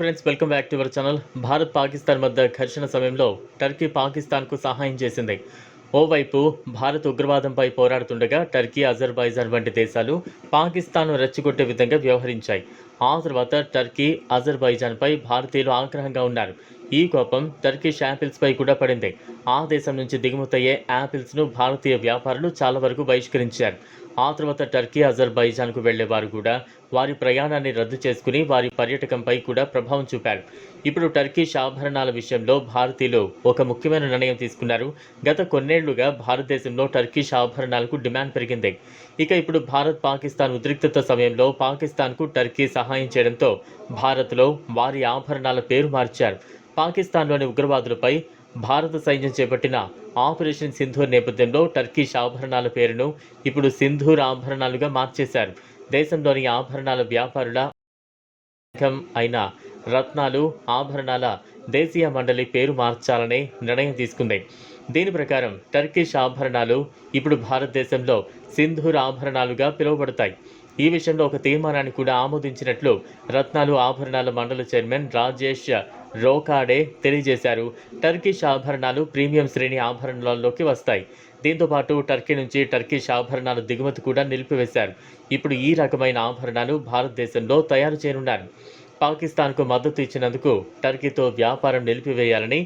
Friends welcome back to our channel Bharat Pakistan మధ్య ఘర్షణ సమయంలో టర్కీ పాకిస్తాన్కు సహాయం చేసింది. ఓవైపు భారత్ ఉగ్రవాదంపై పోరాడుతుండగా టర్కీ అజర్బైజాన్ వంటి దేశాలు పాకిస్తాన్ను రెచ్చగొట్టే విధంగా వ్యవహరించాయి. ఆ తర్వాత టర్కీ అజర్బైజాన్పై భారతీయులు ఆగ్రహంగా ఉన్నారు. ఈ కోపం టర్కిష్ యాపిల్స్పై కూడా పడింది. ఆ దేశం నుంచి దిగుమతయ్యే యాపిల్స్ను భారతీయ వ్యాపారులు చాలా వరకు బహిష్కరించారు. ఆ తర్వాత టర్కీ అజర్బైజాన్కు వెళ్ళేవారు కూడా వారి ప్రయాణాన్ని రద్దు చేసుకుని వారి పర్యటకంపై కూడా ప్రభావం చూపారు. ఇప్పుడు టర్కీష్ ఆభరణాల విషయంలో భారతీయులు ఒక ముఖ్యమైన నిర్ణయం తీసుకున్నారు. గత కొన్నేళ్ళుగా భారతదేశంలో టర్కీష్ ఆభరణాలకు డిమాండ్ పెరిగింది. ఇక ఇప్పుడు భారత్ పాకిస్తాన్ ఉద్రిక్తత సమయంలో పాకిస్తాన్కు టర్కీ సహాయం చేయడంతో భారత్లో వారి ఆభరణాల పేరు మార్చారు. పాకిస్తాన్లోని ఉగ్రవాదులపై భారత సైన్యం చేపట్టిన ఆపరేషన్ సింధూర్ నేపథ్యంలో టర్కీష్ ఆభరణాల పేరును ఇప్పుడు సింధూర్ ఆభరణాలుగా మార్చేశారు. దేశంలోని ఆభరణాల వ్యాపారుల అయిన రత్నాలు ఆభరణాల దేశీయ మండలి పేరు మార్చాలనే నిర్ణయం తీసుకుంది. దీని ప్రకారం టర్కిష్ ఆభరణాలు ఇప్పుడు భారతదేశంలో సింధూర్ ఆభరణాలుగా పిలువబడతాయి. ఈ విషయంలో ఒక తీర్మానాన్ని కూడా ఆమోదించినట్లు రత్నాలు ఆభరణాల మండలి చైర్మన్ రాజేష్ రోకాడే తెలియజేశారు. టర్కిష్ ఆభరణాలు ప్రీమియం శ్రేణి ఆభరణాల్లోకి వస్తాయి. దీంతో పాటు టర్కీ నుంచి టర్కిష్ ఆభరణాల దిగుమతి కూడా నిలిపివేశారు. ఇప్పుడు ఈ రకమైన ఆభరణాలు భారతదేశంలో తయారు చేయనున్నారు. పాకిస్తాన్కు మద్దతు ఇచ్చినందుకు టర్కీతో వ్యాపారం నిలిపివేయాలని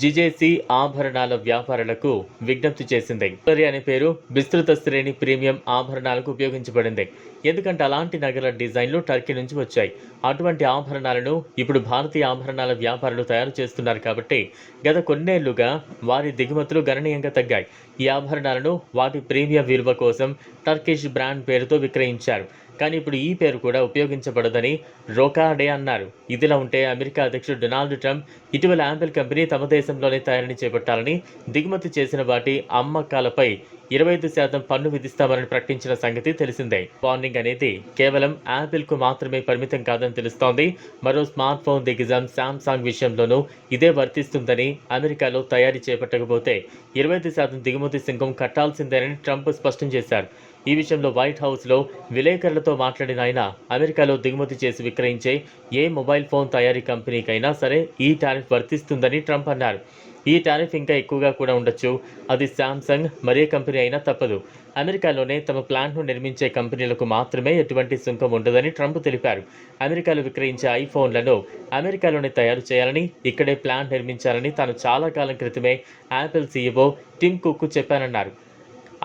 జిజేసి ఆభరణాల వ్యాపారులకు విజ్ఞప్తి చేసింది. జ్యువెలరీ అనే పేరు విస్తృత శ్రేణి ప్రీమియం ఆభరణాలకు ఉపయోగించబడింది. ఎందుకంటే అలాంటి నగల డిజైన్లు టర్కీ నుంచి వచ్చాయి. అటువంటి ఆభరణాలను ఇప్పుడు భారతీయ ఆభరణాల వ్యాపారులు తయారు చేస్తున్నారు కాబట్టి గత కొన్నేళ్ళుగా వారి దిగుమతులు గణనీయంగా తగ్గాయి. ఈ ఆభరణాలను వాటి ప్రీమియం విలువ కోసం టర్కిష్ బ్రాండ్ పేరుతో విక్రయించారు. కానీ ఇప్పుడు ఈ పేరు కూడా ఉపయోగించబడదని రోకాడే అన్నారు. ఇదిలా ఉంటే అమెరికా అధ్యక్షుడు డొనాల్డ్ ట్రంప్ ఇటీవల ఆంపిల్ కంపెనీ తమ దేశంలోనే తయారీని చేపట్టాలని దిగుమతి చేసిన వాటి అమ్మకాలపై ఇరవై ఐదు శాతం పన్ను విధిస్తామని ప్రకటించిన సంగతి తెలిసిందే. వార్నింగ్ అనేది కేవలం యాపిల్కు మాత్రమే పరిమితం కాదని తెలుస్తోంది. మరో స్మార్ట్ ఫోన్ దిగ్గజం శాంసంగ్ విషయంలోనూ ఇదే వర్తిస్తుందని అమెరికాలో తయారీ చేపట్టకపోతే ఇరవై ఐదు శాతం దిగుమతి సుంకం కట్టాల్సిందేనని ట్రంప్ స్పష్టం చేశారు. ఈ విషయంలో వైట్ హౌస్లో విలేకరులతో మాట్లాడిన ఆయన అమెరికాలో దిగుమతి చేసి విక్రయించే ఏ మొబైల్ ఫోన్ తయారీ కంపెనీకైనా సరే ఈ టారిఫ్ వర్తిస్తుందని ట్రంప్ అన్నారు. ఈ టారిఫ్ ఇంకా ఎక్కువగా కూడా ఉండొచ్చు. అది శాంసంగ్ మరే కంపెనీ అయినా తప్పదు. అమెరికాలోనే తమ ప్లాంట్ను నిర్మించే కంపెనీలకు మాత్రమే ఎటువంటి సుంకం ఉండదని ట్రంప్ తెలిపారు. అమెరికాలో విక్రయించే ఐఫోన్లను అమెరికాలోనే తయారు చేయాలని ఇక్కడే ప్లాంట్ నిర్మించాలని తాను చాలా కాలం క్రితమే యాపిల్ సీఈఓ టిమ్ కుక్ చెప్పానన్నారు.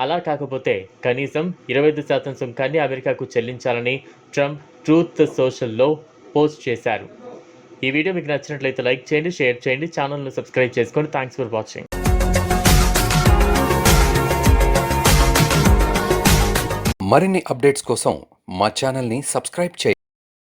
అలా కాకపోతే కనీసం ఇరవై ఐదు శాతం సుంకాన్ని అమెరికాకు చెల్లించాలని ట్రంప్ ట్రూత్ సోషల్లో పోస్ట్ చేశారు. ఈ వీడియో మీకు నచ్చినట్లయితే లైక్ చేయండి షేర్ చేయండి ఛానల్ను సబ్స్క్రైబ్ చేసుకోండి థ్యాంక్స్ ఫర్ వాచింగ్. మరిన్ని అప్డేట్స్ కోసం మా ఛానల్ని సబ్స్క్రైబ్ చేయండి.